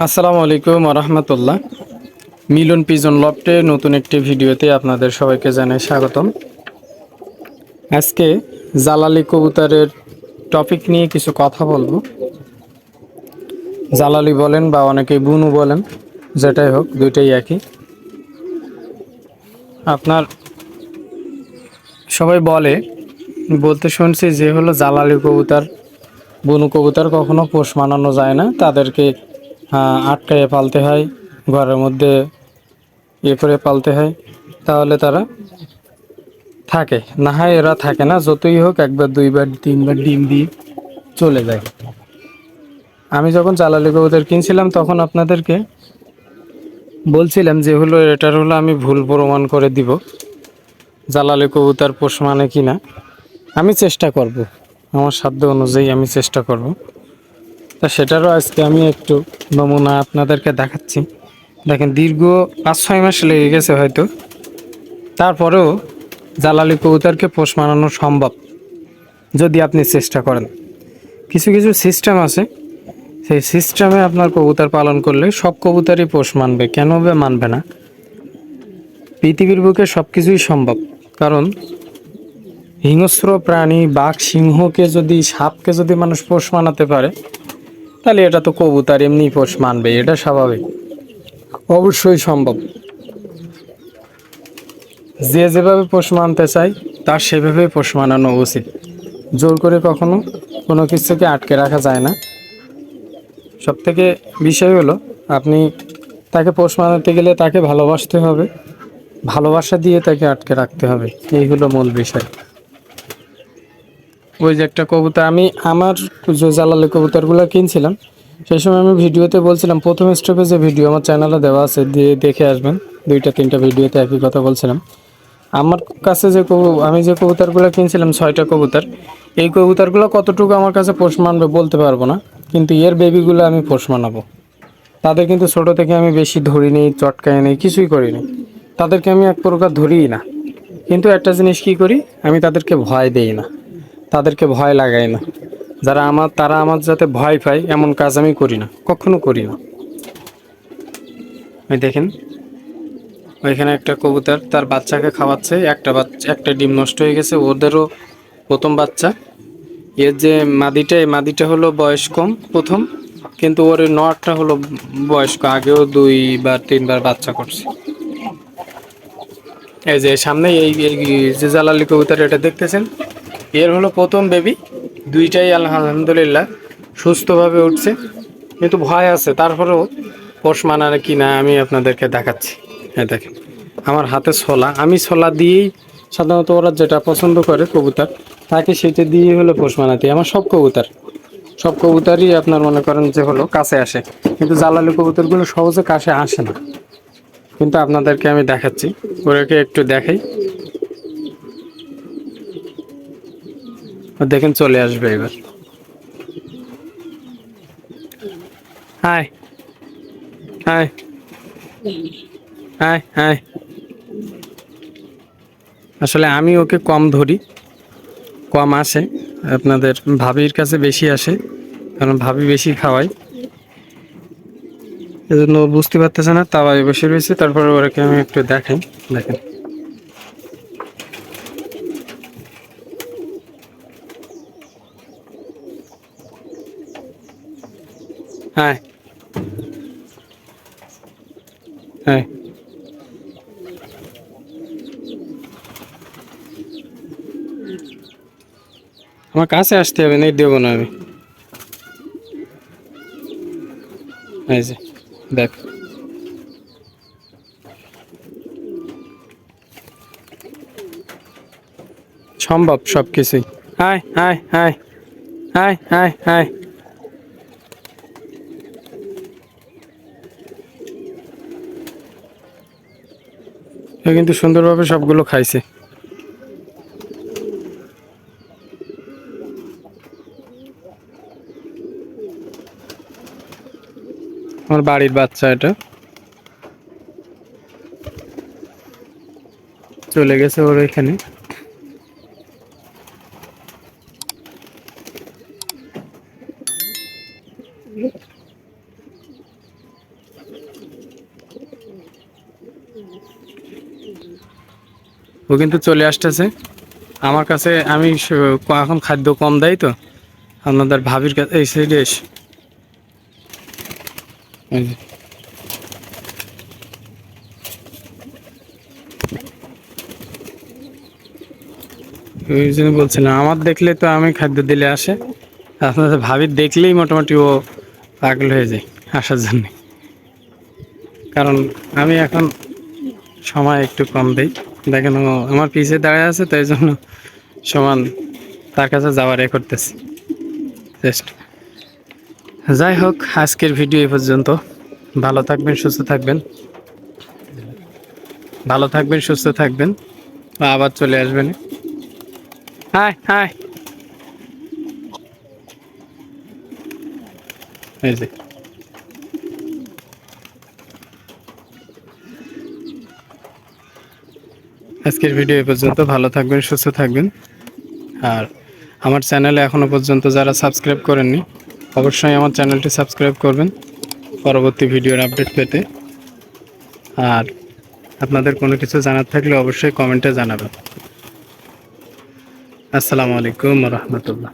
আসসালামু আলাইকুম রহমতুল্লাহ মিলন পিজন লফটে নতুন একটি ভিডিওতে আপনাদের সবাইকে জানাই স্বাগতম। আজকে জালালি কবুতরের টপিক নিয়ে কিছু কথা বলব। জালালি বলেন বা অনেকে বুনু বলেন, যেটাই হোক, দুইটাই একই। আপনার সবাই বলে, বলতে শুনছি যে হলো জালালি কবুতর, বুনু কবুতর কখনো পোষ মানানো যায় না, তাদেরকে আহ, আটকাইয়ে পালতে হয় ঘরের মধ্যে ইয়ে করে পালতে হয় তাহলে তারা থাকে। না হয় এরা থাকে না যতই হোক একবার দুইবার তিনবার ডিম দিয়ে চলে যায়। আমি যখন জালালি কবুতর কিনছিলাম তখন আপনাদেরকে বলছিলাম যে হলো এটার হলো আমি ভুল প্রমাণ করে দিব জালালি কবুতর পোষ মানে কি না। আমি চেষ্টা করব আমার সাধ্য অনুযায়ী আমি চেষ্টা করব। তা সেটারও আজকে আমি একটু নমুনা আপনাদেরকে দেখাচ্ছি। দেখেন, দীর্ঘ পাঁচ ছয় মাস লেগে গেছে হয়তো। তারপরেও জালালি কবুতরকে পোষ মানানো সম্ভব, যদি আপনি চেষ্টা করেন। কিছু কিছু সিস্টেম আছে। সেই সিস্টেমে আপনার কবুতর পালন করলে সব কবুতরই পোষ মানবে, কেন মানবে না? পৃথিবীর বুকে সব কিছুই সম্ভব, কারণ হিংস্র প্রাণী, বাঘ, সিংহকে যদি, সাপকে যদি মানুষ পোষ মানাতে পারে তাহলে এটা তো কবুতর এমনি পোষ মানবে এটা স্বাভাবিক। অবশ্যই সম্ভব। যে যেভাবে পোষ মানতে চায় তার সেভাবে পোষ মানানো উচিত। জোর করে কখনো কোনো কিছুকে আটকে রাখা যায় না। সব থেকে বিষয় হলো আপনি তাকে পোষ মানাতে গেলে তাকে ভালোবাসতে হবে। ভালোবাসা দিয়ে তাকে আটকে রাখতে হবে। এই হলো মূল বিষয়। ওই যে একটা কবুতর, আমি আমার যে জালালি কবুতরগুলো কিনছিলাম, সেই সময় আমি ভিডিওতে বলছিলাম, প্রথম স্টেপে যে ভিডিও আমার চ্যানেলে দেওয়া আছে, দিয়ে দেখে আসবেন, দুইটা, তিনটা ভিডিওতে একই কথা বলছিলাম। আমার কাছে যে কবু, আমি যে কবুতরগুলো কিনছিলাম, ছয়টা কবুতর, এই কবুতরগুলো কতটুকু আমার কাছে পোষ মানবে বলতে পারব না, কিন্তু এর বেবিগুলো আমি পোষ মানাবো। তাদের কিন্তু ছোট থেকে আমি বেশি ধরিনি চটকাই নেই, কিছুই করিনি তাদেরকে আমি এক প্রকার ধরিই না। কিন্তু একটা জিনিস কি করি? আমি তাদেরকে ভয় দেই না। তাদেরকে ভয় লাগাই না। যারা আমার, তারা আমার যাতে ভয় পায়, এমন কাজ আমি করি না। কখনো করি না। ওই দেখেন, ওইখানে একটা কবুতর তার বাচ্চাকে খাওয়াচ্ছে, একটা বাচ্চা, একটা ডিম নষ্ট হয়ে গেছে, ওদেরও প্রথম বাচ্চা। এর যে মাদিটা, এই মাদিটা হলো বয়স কম প্রথম, কিন্তু ওর নটটা হলো বয়স্ক, আগেও দুইবার তিনবার বাচ্চা করছে। এই যে সামনে এই যে জালালি কবুতর, এটা দেখতেছেন? এর হলো প্রথম বেবি দুইটাই আলহামদুলিল্লাহ সুস্থভাবে উঠছে। কিন্তু ভয় আছে, তারপরেও পোষ মানার কি না আমি আপনাদেরকে দেখাচ্ছি। হ্যাঁ দেখেন, আমার হাতে ছোলা। আমি ছোলা দিয়েই সাধারণত ওরা যেটা পছন্দ করে, কবুতর, তাকে সেটা দিয়ে হলো পোষ মানাতে। আমার সব কবুতর, সব কবুতরই আপনার মনে করেন যে হলো কাছে আসে। কিন্তু জালালি কবুতরগুলো সহজে কাছে আসে না। কিন্তু আপনাদেরকে আমি দেখাচ্ছি ওরাকে একটু দেখাই। দেখেন চলে আসবে এবার। হাই। হাই। Hi hi. আসলে আমি ওকে কম ধরি। কম আসে। আপনাদের ভাবির কাছে বেশি আসে। কারণ ভাবি বেশি খাওয়াই এজন্য বুঝতে পারতেছে না তাওয়ায় বসে রয়েছে। তারপরে ওরাকে আমি একটু দেখাই। দেখেন। হ্যাঁ। হ্যাঁ। আমার কাছে আসতে হবে নেই দেবো না আমি। এই যে, দেখ। সম্ভব সব কিছুই hi hi hi. Hi hi hi. এ কিন্তু সুন্দরভাবে সবগুলো খাইছে আমার বাড়ির বাচ্চা এটা চলে গেছে ওর এখানে Thank you. ও কিন্তু চলে আসতেছে। আমার কাছে আমি এখন খাদ্য কম দেয় তো, আপনাদের ভাবির কাছে এই সাইডে এস ওই জন্য বলছিলাম আমার দেখলে তো আমি খাদ্য দিলে আসে, আপনাদের ভাবির দেখলেই মোটামুটি ও পাগল হয়ে যায় আসার জন্য। কারণ আমি এখন সময় একটু কম দেই। দেখেন ও আমার পিছে দাঁড়ায় আছে তাই জন্য সমান তার কাছে যাওয়ার এ করতেছি। যাই হোক, আজকের ভিডিও এ পর্যন্ত। ভালো থাকবেন, সুস্থ থাকবেন। ভালো থাকবেন, সুস্থ থাকবেন। আবার চলে আসবেন। Hi hi. এই যে। আজকের ভিডিও এ পর্যন্ত। ভালো থাকবেন, সুস্থ থাকবেন। আর আমার চ্যানেলে এখনও পর্যন্ত যারা সাবস্ক্রাইব করেননি, অবশ্যই আমার চ্যানেলটি সাবস্ক্রাইব করবেন পরবর্তী ভিডিওর আপডেট পেতে। আর আপনাদের কোনো কিছু জানার থাকলে অবশ্যই কমেন্টে জানাবেন। আসসালামু আলাইকুম রহমতুল্লাহ।